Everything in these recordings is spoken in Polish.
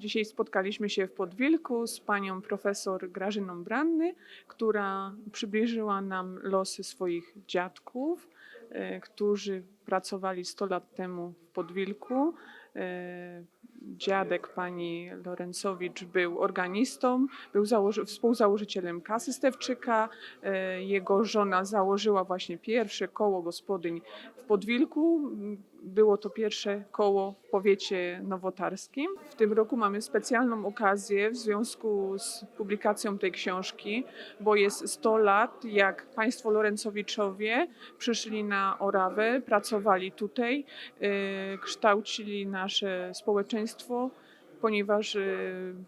Dzisiaj spotkaliśmy się w Podwilku z panią profesor Grażyną Branny, która przybliżyła nam losy swoich dziadków, e, którzy pracowali 100 lat temu w Podwilku. E, Dziadek pani Lorencowicz był organistą, był założy- współzałożycielem kasy Stewczyka. E, Jego żona założyła właśnie pierwsze koło gospodyń w Podwilku. Było to pierwsze koło w powiecie nowotarskim. W tym roku mamy specjalną okazję w związku z publikacją tej książki, bo jest 100 lat, jak państwo Lorencowiczowie przyszli na Orawę, pracowali tutaj, e, kształcili nasze społeczeństwo, ponieważ e,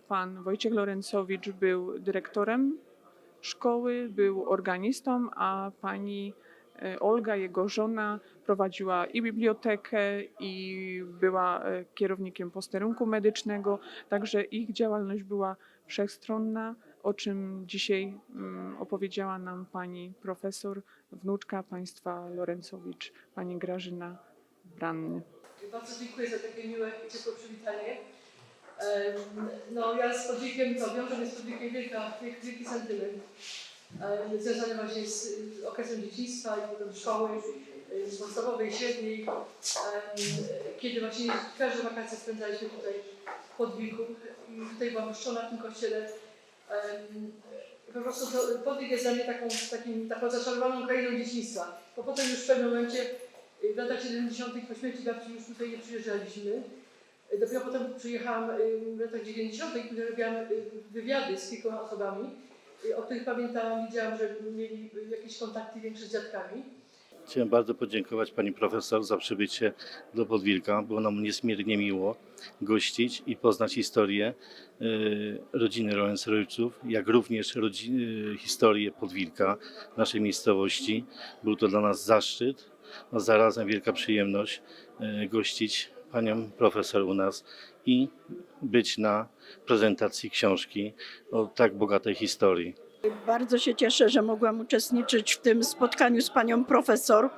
pan Wojciech Lorencowicz był dyrektorem szkoły, był organistą, a pani e, Olga, jego żona, prowadziła i bibliotekę, i była kierownikiem posterunku medycznego, także ich działalność była wszechstronna, o czym dzisiaj mm, opowiedziała nam pani profesor, wnuczka państwa Lorencowicz, pani Grażyna Branny. Bardzo dziękuję za takie miłe i ciepłe przywitanie. No ja z Podwikiem, to wiąże mnie z Podwikiem wielka, wielki, sentyment. Związany właśnie z okresem dzieciństwa i potem szkoły z podstawowej, średniej. Kiedy właśnie każde wakacje spędzaliśmy tutaj w Podwiku i tutaj byłam chrzczona w tym kościele. Po prostu Podwik jest dla mnie taką, takim, taką zaczarowaną krainą dzieciństwa. Bo potem już w pewnym momencie w latach 70. po śmierci babci już tutaj nie przyjeżdżaliśmy. Dopiero potem przyjechałam y, w latach 90., kiedy robiłam y, wywiady z kilkoma osobami, y, o których pamiętałam, widziałam, że mieli y, jakieś kontakty większe z dziadkami. Chciałem bardzo podziękować pani profesor za przybycie do Podwilka. Było nam niesmiernie miło gościć i poznać historię y, rodziny Lorenzowiczów, jak również y, historię Podwilka, naszej miejscowości. Był to dla nas zaszczyt, a zarazem wielka przyjemność y, gościć panią profesor u nas i być na prezentacji książki o tak bogatej historii. Bardzo się cieszę, że mogłam uczestniczyć w tym spotkaniu z panią profesor.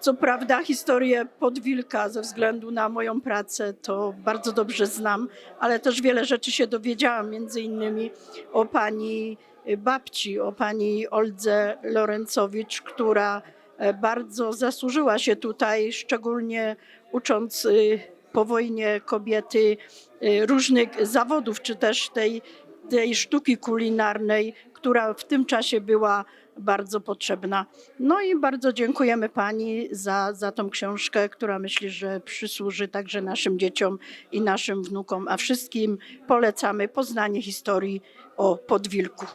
Co prawda, historię Podwilka ze względu na moją pracę to bardzo dobrze znam, ale też wiele rzeczy się dowiedziałam, między innymi o pani babci, o pani Oldze Lorencowicz, która e, bardzo zasłużyła się tutaj, szczególnie ucząc y, po wojnie kobiety y, różnych zawodów, czy też tej, tej sztuki kulinarnej, która w tym czasie była bardzo potrzebna. No i bardzo dziękujemy Pani za, za tą książkę, która myślę, że przysłuży także naszym dzieciom i naszym wnukom, a wszystkim polecamy poznanie historii o Podwilku.